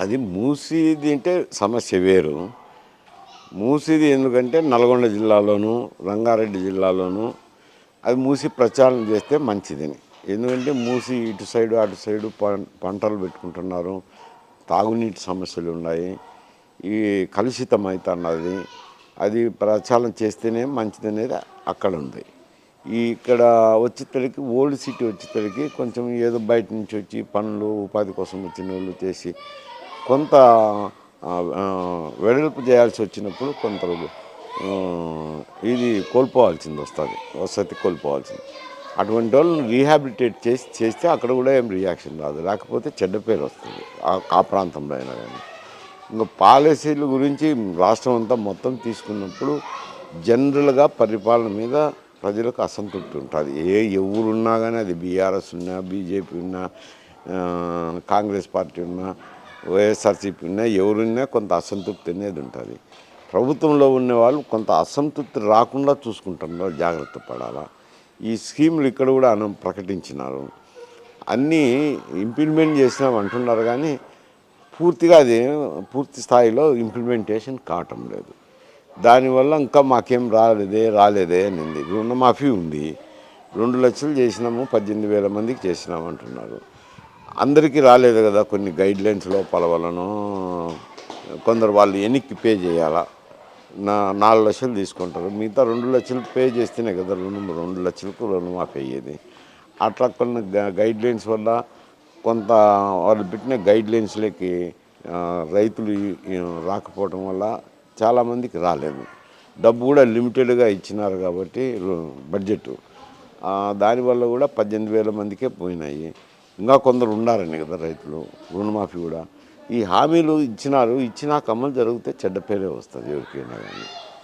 అది మూసీది అంటే సమస్య వేరు. మూసీది ఎందుకంటే నల్గొండ జిల్లాలోను రంగారెడ్డి జిల్లాలోను అది మూసి ప్రచారం చేస్తే మంచిదని. ఎందుకంటే మూసి ఇటు సైడు అటు సైడు పంటలు పెట్టుకుంటున్నారు. తాగునీటి సమస్యలు ఉన్నాయి. ఈ కలుషితం అవుతున్నది అది ప్రచారం చేస్తేనే మంచిదనేది అక్కడ ఉంది. ఇక్కడ వచ్చేసరికి ఓల్డ్ సిటీ వచ్చేసరికి కొంచెం ఏదో బయట నుంచి వచ్చి పనులు ఉపాధి కోసం వచ్చిన వాళ్ళు చేసి కొంత వెడల్పు చేయాల్సి వచ్చినప్పుడు కొంత ఇది కోల్పోవాల్సింది వస్తుంది. వసతి కోల్పోవాల్సింది. అటువంటి వాళ్ళని రీహాబిలిటేట్ చేసి చేస్తే అక్కడ కూడా ఏం రియాక్షన్ రాదు. లేకపోతే చెడ్డ పేరు వస్తుంది. ఆ- ప్రాంతంలో అయినా కానీ. ఇంకా పాలసీల గురించి రాష్ట్రం అంతా మొత్తం తీసుకున్నప్పుడు జనరల్గా పరిపాలన మీద ప్రజలకు అసంతృప్తి ఉంటుంది. ఏ ఎవరున్నా కానీ అది బీఆర్ఎస్ ఉన్నా బీజేపీ ఉన్నా కాంగ్రెస్ పార్టీ ఉన్నా వైఎస్ఆర్సీపీ ఉన్నా ఎవరున్నా కొంత అసంతృప్తి అనేది ఉంటుంది. ప్రభుత్వంలో ఉన్న వాళ్ళు కొంత అసంతృప్తి రాకుండా చూసుకుంటున్నారు జాగ్రత్త పడాలా? ఈ స్కీములు ఇక్కడ కూడా అనం ప్రకటించినారు. అన్నీ ఇంప్లిమెంట్ చేసినాం అంటున్నారు కానీ పూర్తిగా అది పూర్తి స్థాయిలో ఇంప్లిమెంటేషన్ కావటం లేదు. దానివల్ల ఇంకా మాకేం రాలేదే రాలేదే అనింది. రుణమాఫీ ఉంది. రెండు లక్షలు చేసినాము పద్దెనిమిది వేల మందికి చేసినాము అంటున్నారు. అందరికీ రాలేదు కదా కొన్ని గైడ్లైన్స్ లోపల వలన. కొందరు వాళ్ళు వెనక్కి పే చేయాలా? నా నాలుగు లక్షలు తీసుకుంటారు. మిగతా రెండు లక్షలు పే చేస్తేనే కదా రుణం. రెండు లక్షలకు రుణమాఫీ అయ్యేది. అట్లా కొన్ని గైడ్లైన్స్ వల్ల కొంత వాళ్ళు పెట్టిన గైడ్లైన్స్లోకి రైతులు రాకపోవడం వల్ల చాలామందికి రాలేదు. డబ్బు కూడా లిమిటెడ్గా ఇచ్చినారు కాబట్టి రు- బడ్జెట్ దానివల్ల కూడా పద్దెనిమిది వేల మందికే పోయినాయి. ఇంకా కొందరు ఉన్నారని కదా రైతులు రుణమాఫీ కూడా. ఈ హామీలు ఇచ్చినారు ఇచ్చినాక అమలు జరిగితే చెడ్డ పేరే వస్తుంది ఎవరికైనా కానీ.